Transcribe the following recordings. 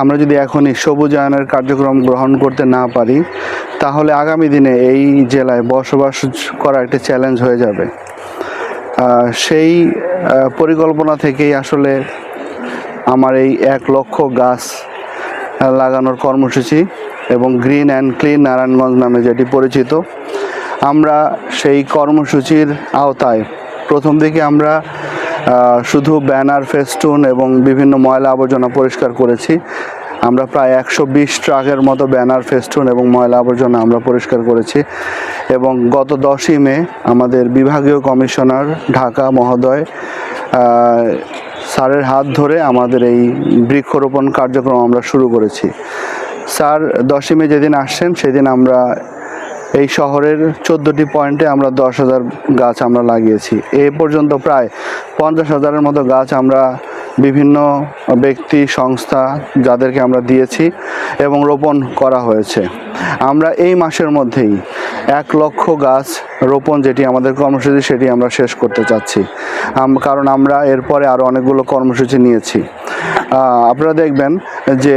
আমরা যদি এখনই সবুজায়নের কার্যক্রম গ্রহণ করতে না পারি, তাহলে আগামী দিনে এই জেলায় বসবাস করা একটি চ্যালেঞ্জ হয়ে যাবে। সেই পরিকল্পনা থেকেই আসলে আমার এই এক লক্ষ গাছ লাগানোর কর্মসূচি এবং গ্রিন অ্যান্ড ক্লিন নারায়ণগঞ্জ নামে যেটি পরিচিত, আমরা সেই কর্মসূচির আওতায় প্রথম দিকে আমরা শুধু ব্যানার, ফেস্টুন এবং বিভিন্ন ময়লা আবর্জনা পরিষ্কার করেছি। আমরা প্রায় একশো বিশ ট্রাকের মতো ব্যানার, ফেস্টুন এবং ময়লা আবর্জনা আমরা পরিষ্কার করেছি এবং গত দশই মে আমাদের বিভাগীয় কমিশনার ঢাকা মহোদয় স্যারের হাত ধরে আমাদের এই বৃক্ষরোপণ কার্যক্রম আমরা শুরু করেছি। স্যার, দশই মে যেদিন আসছেন, সেদিন আমরা এই শহরের চোদ্দোটি পয়েন্টে আমরা দশ হাজার গাছ আমরা লাগিয়েছি। এ পর্যন্ত প্রায় পঞ্চাশ হাজারের মতো গাছ আমরা বিভিন্ন ব্যক্তি, সংস্থা যাদেরকে আমরা দিয়েছি এবং রোপণ করা হয়েছে। আমরা এই মাসের মধ্যেই এক লক্ষ গাছ রোপণ যেটি আমাদের কর্মসূচি, সেটি আমরা শেষ করতে চাচ্ছি। কারণ আমরা এরপরে আরও অনেকগুলো কর্মসূচি নিয়েছি। আপনারা দেখবেন যে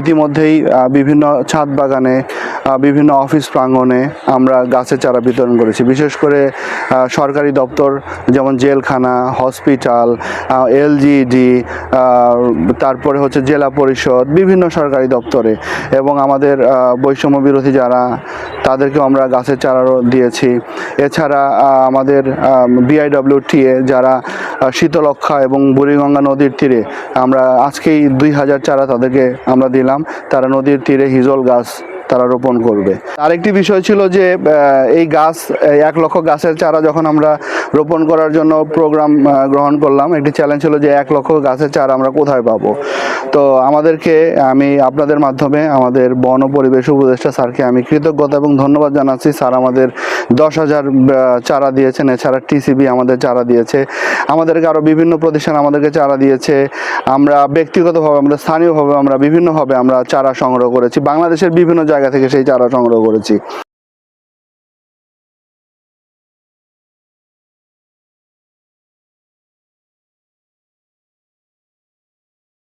ইতিমধ্যেই বিভিন্ন ছাদ বাগানে বিভিন্ন অফিস প্রাঙ্গণে আমরা গাছের চারা বিতরণ করেছি। বিশেষ করে সরকারি দপ্তর যেমন জেলখানা, হসপিটাল এলজিডি তারপরে হচ্ছে জেলা পরিষদ, বিভিন্ন সরকারি দপ্তরে এবং আমাদের বৈষম্য বিরোধী যারা, তাদেরকেও আমরা গাছের চারাও দিয়েছি। এছাড়া আমাদের বিআইডব্লিউটিএ যারা শীতলক্ষা এবং বুড়িগঙ্গা নদীর তীরে আমরা আজকেই দুই হাজার চারা তাদেরকে আমরা দিলাম। তারা নদীর তীরে হিজল গাছ তারা রোপণ করবে। আরেকটি বিষয় ছিল যে এই গাছ এক লক্ষ গাছের চারা যখন আমরা রোপণ করার জন্য প্রোগ্রাম গ্রহণ করলাম, একটি চ্যালেঞ্জ ছিল যে এক লক্ষ গাছের চারা আমরা কোথায় পাবো? তো আমাদেরকে আমি আপনাদের মাধ্যমে আমাদের বন পরিবেশ উপদেষ্টা স্যারকে আমি কৃতজ্ঞতা এবং ধন্যবাদ জানাচ্ছি। স্যার আমাদের দশ হাজার চারা দিয়েছেন। এছাড়া টিসিবি আমাদের চারা দিয়েছে। আমাদেরকে আরও বিভিন্ন প্রতিষ্ঠান আমাদেরকে চারা দিয়েছে। আমরা ব্যক্তিগতভাবে, আমরা স্থানীয়ভাবে, আমরা বিভিন্নভাবে আমরা চারা সংগ্রহ করেছি। বাংলাদেশের বিভিন্ন জায়গা থেকে সেই চারা সংগ্রহ করেছি।